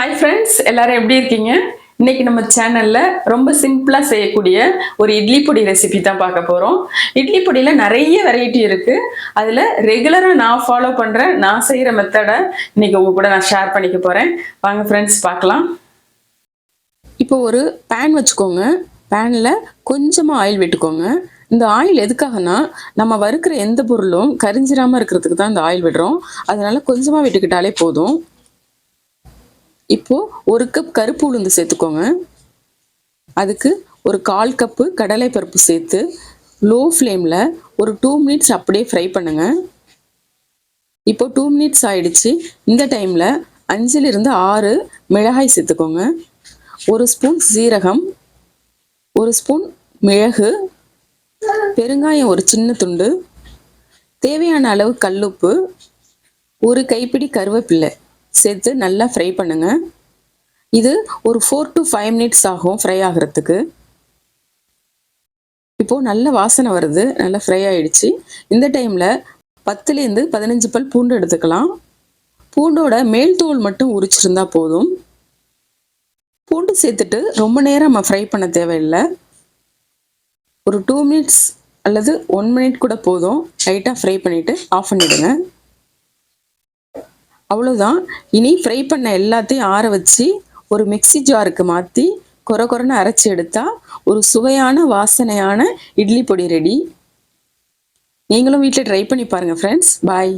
Hi friends எல்லாரும் எப்படி இருக்கீங்க? இன்னைக்கு நம்ம சேனல்ல ரொம்ப சிம்பிளா செய்யக்கூடிய ஒரு இட்லி பொடி ரெசிபி தான் பார்க்க போறோம். இட்லி பொடியில நிறைய வெரைட்டி இருக்கு. அதுல ரெகுலரா நான் ஃபாலோ பண்ற நான் செய்யற மெத்தடை இன்னைக்கு உங்க கூட நான் ஷேர் பண்ணிக்க போறேன். வாங்க ஃப்ரெண்ட்ஸ் பார்க்கலாம். இப்போ ஒரு பேன் வச்சுக்கோங்க. பேனில் கொஞ்சமாக ஆயில் விட்டுக்கோங்க. இந்த ஆயில் எதுக்காகனா நம்ம வறுக்கிற எந்த பொருளும் கரிஞ்சிராமல் இருக்கிறதுக்கு தான் இந்த ஆயில் விடுறோம். அதனால கொஞ்சமாக விட்டுக்கிட்டாலே போதும். இப்போ ஒரு கப் கருப்பு உளுந்து சேர்த்துக்கோங்க. அதுக்கு ஒரு கால் கப்பு கடலை பருப்பு சேர்த்து லோ ஃப்ளேமில் ஒரு டூ மினிட்ஸ் அப்படியே ஃப்ரை பண்ணுங்க. இப்போ டூ மினிட்ஸ் ஆயிடுச்சு. இந்த டைமில் அஞ்சிலிருந்து ஆறு மிளகாய் சேர்த்துக்கோங்க. ஒரு ஸ்பூன் சீரகம் ஒரு ஸ்பூன் மிளகு பெருங்காயம் ஒரு சின்ன துண்டு தேவையான அளவு கல்லுப்பு ஒரு கைப்பிடி கருவேப்பில்லை. சேர்த்து நல்லா ஃப்ரை பண்ணுங்கள் இது ஒரு ஃபோர் டு ஃபைவ் மினிட்ஸ் ஆகும் ஃப்ரை ஆகிறதுக்கு. இப்போது நல்ல வாசனை வருது நல்லா ஃப்ரை ஆகிடுச்சு இந்த டைமில் பத்துலேருந்து பதினஞ்சு பல் பூண்டு எடுத்துக்கலாம். பூண்டோட மேல் தோல் மட்டும் உரிச்சிருந்தா போதும். பூண்டு சேர்த்துட்டு ரொம்ப நேரம் நம்ம ஃப்ரை பண்ண தேவையில்லை. ஒரு டூ மினிட்ஸ் அல்லது ஒன் மினிட் கூட போதும். லைட்டாக ஃப்ரை பண்ணிவிட்டு ஆஃப் பண்ணிவிடுங்க அவ்வளோதான் இனி ஃப்ரை பண்ண எல்லாத்தையும் ஆற வச்சு ஒரு மிக்ஸி ஜாருக்கு மாற்றி கொர கொரன்னு அரைச்சி எடுத்தால் ஒரு சுவையான வாசனையான இட்லி பொடி ரெடி நீங்களும் வீட்டில் ட்ரை பண்ணி பாருங்கள் ஃப்ரெண்ட்ஸ் பாய்